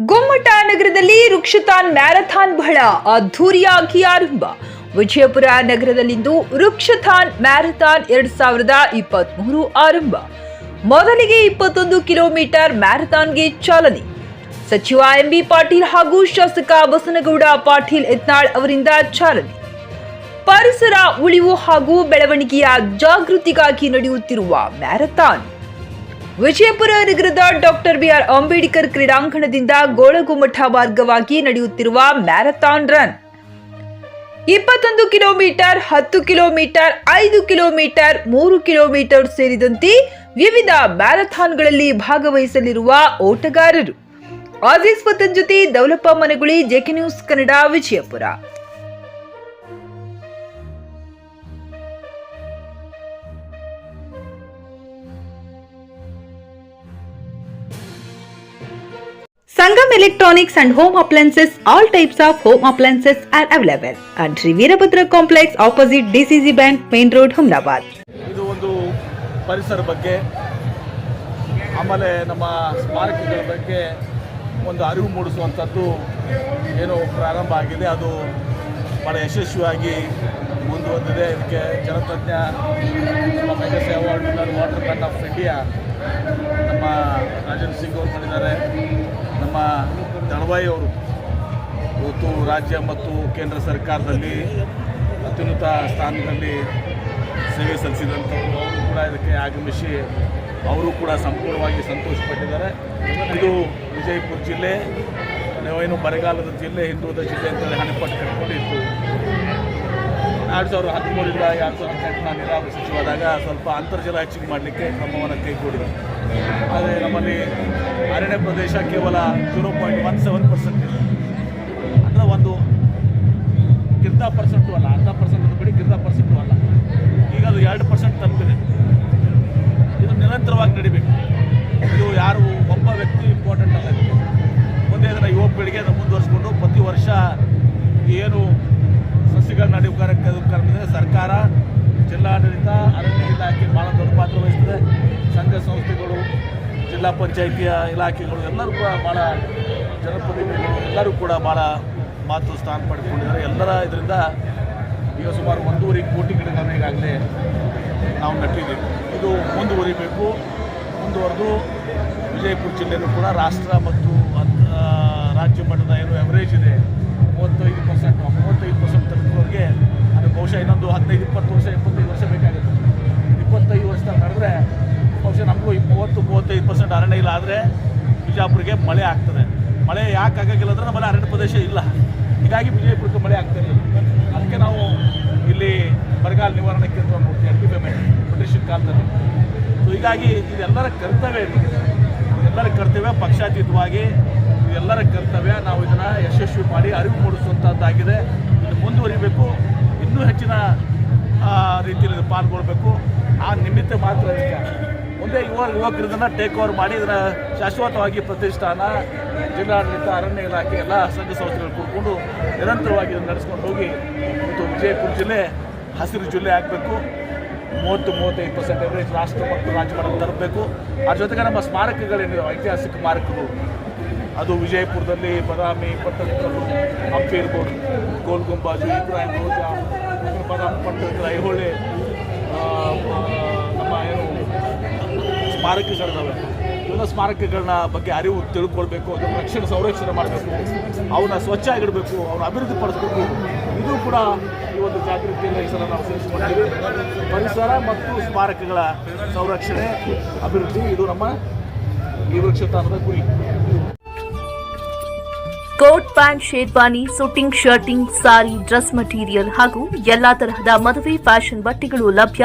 ಗೊಮ್ಮಟ ನಗರದಲ್ಲಿ ವೃಕ್ಷತಾನ್ ಮ್ಯಾರಥಾನ್ ಬಹಳ ಅದ್ಧೂರಿಯಾಗಿ ಆರಂಭ. ವಿಜಯಪುರ ನಗರದಲ್ಲಿಂದು ರುಕ್ಷಥಾನ್ ಮ್ಯಾರಥಾನ್ ಎರಡ್ ಸಾವಿರದ ಇಪ್ಪತ್ಮೂರು ಆರಂಭ. ಮೊದಲಿಗೆ ಇಪ್ಪತ್ತೊಂದು ಕಿಲೋಮೀಟರ್ ಮ್ಯಾರಥಾನ್ಗೆ ಚಾಲನೆ. ಸಚಿವ ಎಂಬಿ ಪಾಟೀಲ್ ಹಾಗೂ ಶಾಸಕ ಬಸನಗೌಡ ಪಾಟೀಲ್ ಯತ್ನಾಳ್ ಅವರಿಂದ ಚಾಲನೆ. ಪರಿಸರ ಉಳಿವು ಹಾಗೂ ಬೆಳವಣಿಗೆಯ ಜಾಗೃತಿಗಾಗಿ ನಡೆಯುತ್ತಿರುವ ಮ್ಯಾರಥಾನ್. ವಿಜಯಪುರ ನಗರದ ಡಾಕ್ಟರ್ ಬಿಆರ್ ಅಂಬೇಡ್ಕರ್ ಕ್ರೀಡಾಂಗಣದಿಂದ ಗೋಳಗುಮಠ ಮಾರ್ಗವಾಗಿ ನಡೆಯುತ್ತಿರುವ ಮ್ಯಾರಥಾನ್ ರನ್. ಇಪ್ಪತ್ತೊಂದು ಕಿಲೋಮೀಟರ್, ಹತ್ತು ಕಿಲೋಮೀಟರ್, ಐದು ಕಿಲೋಮೀಟರ್, ಮೂರು ಕಿಲೋಮೀಟರ್ ಸೇರಿದಂತೆ ವಿವಿಧ ಮ್ಯಾರಥಾನ್ಗಳಲ್ಲಿ ಭಾಗವಹಿಸಲಿರುವ ಓಟಗಾರರು. ಆಜೀಸ್ ಪತನ್ ಜೊತೆ Daulappa Managuli JK news Kannada, Vijayapura. Sangam Electronics and Home Appliances, all types of home appliances are available at Sri Complex opposite DCC Bank, Main Road, Humnabad. ಇದು ಒಂದು ಪರಿಸರ ಬಗ್ಗೆ ಆಮೇಲೆ ನಮ್ಮ ಸ್ಮಾರಕಗಳ ಬಗ್ಗೆ ಒಂದು ಅರಿವು ಮೂಡಿಸುವಂಥದ್ದು ಏನು ಪ್ರಾರಂಭ ಆಗಿದೆ ಅದು ಭಾಳ ಯಶಸ್ವಿಯಾಗಿ ಮುಂದುವರೆದಿದೆ ಇದಕ್ಕೆ ಜನತಜ್ಞ ನಮ್ಮ Magsaysay award winner water man of India ನಮ್ಮ ರಾಜೇಂದ್ರ ಸಿಂಗ್ ಅವರು ಮಾಡಿದ್ದಾರೆ ನಮ್ಮ ದಳವಾಯಿ ಅವರು ಇವತ್ತು ರಾಜ್ಯ ಮತ್ತು ಕೇಂದ್ರ ಸರ್ಕಾರದಲ್ಲಿ ಅತ್ಯುನ್ನತ ಸ್ಥಾನದಲ್ಲಿ ಸೇವೆ ಸಲ್ಲಿಸಿದಂಥವರು. ಅವರು ಕೂಡ ಇದಕ್ಕೆ ಆಗಮಿಸಿ ಅವರು ಕೂಡ ಸಂಪೂರ್ಣವಾಗಿ ಸಂತೋಷಪಟ್ಟಿದ್ದಾರೆ. ಇದು ವಿಜಯಪುರ ಜಿಲ್ಲೆ ನಾವೇನು ಬರಗಾಲದ ಜಿಲ್ಲೆ, ಹಿಂದುಳಿದ ಜಿಲ್ಲೆ ಅಂತೇಳಿ ಹಣೆಪಟ್ಟು ಕಟ್ಕೊಂಡಿತ್ತು. ಎರಡು ಸಾವಿರದ ಹದಿಮೂರರಿಂದ ಎರಡು ಸಾವಿರದ ಹದಿನೆಂಟು ನಾನು ಸ್ವಲ್ಪ ಅಂತರ್ಜಲ ಹೆಚ್ಚಿಗೆ ಮಾಡಲಿಕ್ಕೆ ಕ್ರಮವನ್ನು ಕೈಗೊಂಡಿದೆ ಆದರೆ ನಮ್ಮಲ್ಲಿ ಅರಣ್ಯ ಪ್ರದೇಶ ಕೇವಲ zero point one seven percent ಇದೆ ಅಂದರೆ ಒಂದು ಗಿರ್ದ ಪರ್ಸೆಂಟು ಅಲ್ಲ, ಅರ್ಧ ಪರ್ಸೆಂಟ್ ಬಿಡಿ ಗಿರ್ದ ಪರ್ಸೆಂಟು ಅಲ್ಲ. ಈಗ ಅದು ಎರಡು ಪರ್ಸೆಂಟ್ ತಲುಪಿದೆ ಇದು ನಿರಂತರವಾಗಿ ನಡಿಬೇಕು. ಇದು ಯಾರು ಒಬ್ಬ ವ್ಯಕ್ತಿ ಇಂಪಾರ್ಟೆಂಟ್ ಅಲ್ಲ ಮುಂದೆ ಇದನ್ನು ಯುವ ಪೀಳಿಗೆ ಅದನ್ನು ಮುಂದುವರಿಸ್ಕೊಂಡು ಪ್ರತಿ ವರ್ಷ ಏನು ಸಸಿಗಳ ನಡೆಯುವ ಕಾರ್ಯಕ್ರಮ ಸರ್ಕಾರ, ಜಿಲ್ಲಾಡಳಿತ, ಅರಣ್ಯ ಇಲಾಖೆ ಭಾಳ ದೊಡ್ಡ ಪಾತ್ರ ವಹಿಸ್ತದೆ. ಜಿಲ್ಲಾ ಪಂಚಾಯಿತಿಯ ಇಲಾಖೆಗಳು ಎಲ್ಲರೂ ಕೂಡ ಭಾಳ ಜನಪ್ರತಿನಿಧಿಗಳು ಎಲ್ಲರೂ ಕೂಡ ಭಾಳ ಮಾತು ಸ್ಥಾನ ಪಡೆದುಕೊಂಡಿದ್ದಾರೆ. ಎಲ್ಲರ ಇದರಿಂದ ಈಗ ಸುಮಾರು ಒಂದೂವರೆ ಕೋಟಿ ಗಿಡಗಳನ್ನ ಈಗಾಗಲೇ ನಾವು ನಟ್ಟಿದ್ದೀವಿ. ಇದು ಮುಂದುವರಿಬೇಕು. ಮುಂದುವರೆದು ವಿಜಯಪುರ ಜಿಲ್ಲೆಯೂ ಕೂಡ ರಾಷ್ಟ್ರ ಮತ್ತು ರಾಜ್ಯ ಮಟ್ಟದ ಏನು ಎವರೇಜ್ ಇದೆ, ಮೂವತ್ತೈದು ಪರ್ಸೆಂಟ್ ಮೂವತ್ತೈದು ಪರ್ಸೆಂಟ್ ತಲುಪುವವರೆಗೆ ಅದು ಬಹುಶಃ ಇನ್ನೊಂದು ಹದಿನೈದು, ಇಪ್ಪತ್ತು ವರ್ಷ ಇಪ್ಪತ್ತೈದು ಅರಣ್ಯ ಇಲ್ಲ ಆದರೆ ಬಿಜಾಪುರಿಗೆ ಮಳೆ ಆಗ್ತದೆ. ಮಳೆ ಯಾಕೆ ಆಗೋಕ್ಕಿಲ್ಲ ಅಂದರೆ ನಮ್ಮಲ್ಲಿ ಅರಣ್ಯ ಪ್ರದೇಶ ಇಲ್ಲ. ಹೀಗಾಗಿ ವಿಜಯಪುರಕ್ಕೆ ಮಳೆ ಆಗ್ತಾ ಇಲ್ಲ ಅದಕ್ಕೆ ನಾವು ಇಲ್ಲಿ ಬರಗಾಲ ನಿವಾರಣೆ ಕೇಂದ್ರ ಮೂರ್ತಿ ಎಲ್ ಪಿ ಪೇಮೆಂಟ್ ಬ್ರಿಟಿಷ್ ಕಾಲದಲ್ಲಿ. ಸೊ ಹೀಗಾಗಿ ಇದೆಲ್ಲರ ಕರ್ತವ್ಯ ಇದು. ಎಲ್ಲರ ಕರ್ತವ್ಯ ಪಕ್ಷಾತೀತವಾಗಿ, ಇದೆಲ್ಲರ ಕರ್ತವ್ಯ ನಾವು ಇದನ್ನು ಯಶಸ್ವಿ ಮಾಡಿ ಅರಿವು ಮೂಡಿಸುವಂಥದ್ದಾಗಿದೆ ಇದು ಮುಂದುವರಿಬೇಕು. ಇನ್ನೂ ಹೆಚ್ಚಿನ ರೀತಿಯಲ್ಲಿ ಪಾಲ್ಗೊಳ್ಬೇಕು. ಆ ನಿಮಿತ್ತ ಮಾತ್ರ ಮುಂದೆ ಯುವ ಯುವಕರು ಟೇಕ್ ಓವರ್ ಮಾಡಿ, ಇದನ್ನು ಶಾಶ್ವತವಾಗಿ ಪ್ರತಿಷ್ಠಾನ, ಜಿಲ್ಲಾಡಳಿತ, ಅರಣ್ಯ ಇಲಾಖೆ ಎಲ್ಲ ಸಂಘ ಸಂಸ್ಥೆಗಳು ಕೂಡಿಕೊಂಡು ನಿರಂತರವಾಗಿ ಇದನ್ನು ನಡೆಸ್ಕೊಂಡು ಹೋಗಿ ಮತ್ತು ವಿಜಯಪುರ ಜಿಲ್ಲೆ ಹಸಿರು ಜಿಲ್ಲೆ ಆಗಬೇಕು. ಮೂವತ್ತು, ಮೂವತ್ತೈದು ಪರ್ಸೆಂಟ್ ಎವರೇಜ್ ರಾಷ್ಟ್ರ ಮತ್ತು ರಾಜ್ಯ ತರಬೇಕು. ಅದ್ರ ಜೊತೆಗೆ ನಮ್ಮ ಸ್ಮಾರಕಗಳೇನಿದೆ ಐತಿಹಾಸಿಕ ಸ್ಮಾರಕಗಳು. ಅದು ವಿಜಯಪುರದಲ್ಲಿ ಬದಾಮಿ, ಪಟ್ಟದಕಲ್ಲು, ಹಂಪಿ ಇರ್ಬೋದು ಗೋಲ್ ಗುಂಬಾಜು, ಇಬ್ರಾಹಿಂ ರೋಜಾ ಬದಾಮಿ, ಪಟ್ಟದಕಲ್ಲು, ಐಹೊಳೆ ಸ್ಮಾರಕಗಳಿದಾವೆ ಇವನ್ನ ಸ್ಮಾರಕಗಳನ್ನ ಬಗ್ಗೆ ಅರಿವು ತಿಳ್ಕೊಳ್ಬೇಕು ಅದರ ರಕ್ಷಣೆ, ಸಂರಕ್ಷಣೆ ಮಾಡಬೇಕು ಅವನ್ನ ಸ್ವಚ್ಛ ಆಗಿಡಬೇಕು ಅವನ್ನ ಅಭಿವೃದ್ಧಿ ಪಡಿಸ್ಬೇಕು. ಇದು ಕೂಡ ಈ ಒಂದು ಜಾಗೃತಿಯನ್ನು ಈ ಸಲ ನಾವು ಸೇರಿಸ್ಕೊಂಡಿದ್ದೀವಿ. ಪರಿಸರ ಮತ್ತು ಸ್ಮಾರಕಗಳ ಸಂರಕ್ಷಣೆ, ಅಭಿವೃದ್ಧಿ, ಇದು ನಮ್ಮ ಈ ಗುರಿ. Coat pant, sherwani suiting shirting, sari, dress material ಹಾಗೂ ಎಲ್ಲಾ ತರಹದ ಮದುವೆ, ಫ್ಯಾಷನ್ ಬಟ್ಟೆಗಳು ಲಭ್ಯ.